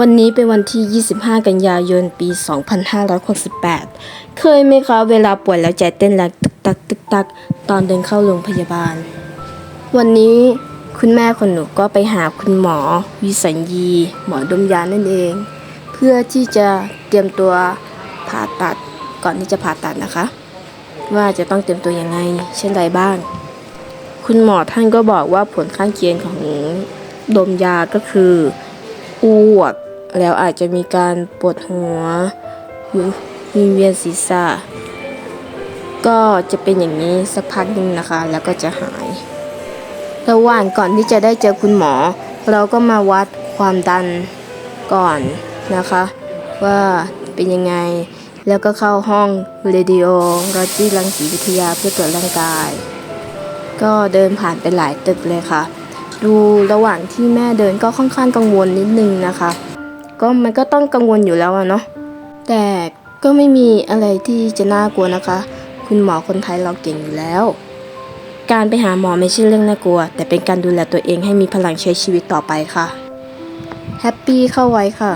วันนี้เป็นวันที่ 25 กันยายน ปี 2568 เคยไหมคะ เวลาป่วยแล้วใจเต้นแรงตึกตักตึกตัก ตอนเดินเข้าโรงพยาบาล วันนี้คุณแม่ของหนูก็ไปหาคุณหมอ วิสัญญี หมอดมยานั่นเอง เพื่อที่จะเตรียมตัวผ่าตัดก่อนที่จะผ่าตัดนะคะ ว่าจะต้องเตรียมตัวยังไง เช่นไรบ้าง คุณหมอท่านก็บอกว่าผลข้างเคียงของดมยาก็คือ อ้วก แล้วอาจจะมีการปวดหัววิงเวียนศีรษะ ก็จะเป็นอย่างนี้สักพักหนึ่งนะคะ แล้วก็จะหาย ระหว่างก่อนที่จะได้เจอคุณหมอ เราก็มาวัดความดันก่อนนะคะ ว่าเป็นยังไง แล้วก็เข้าห้องเรดิโอรจีรังสีวิทยาเพื่อตรวจร่างกาย ก็เดินผ่านไปหลายตึกเลยค่ะ ดูระหว่างที่แม่เดินก็ค่อนข้างกังวลนิดนึงนะคะ ก็มันก็ต้องกังวลอยู่แล้วอะเนาะแต่ก็ไม่มีอะไรที่จะน่ากลัวนะคะ คุณหมอคนไทยเราเก่งอยู่แล้ว การไปหาหมอไม่ใช่เรื่องน่ากลัว แต่เป็นการดูแลตัวเองให้มีพลังใช้ชีวิตต่อไปค่ะแฮปปี้เข้าไว้ค่ะ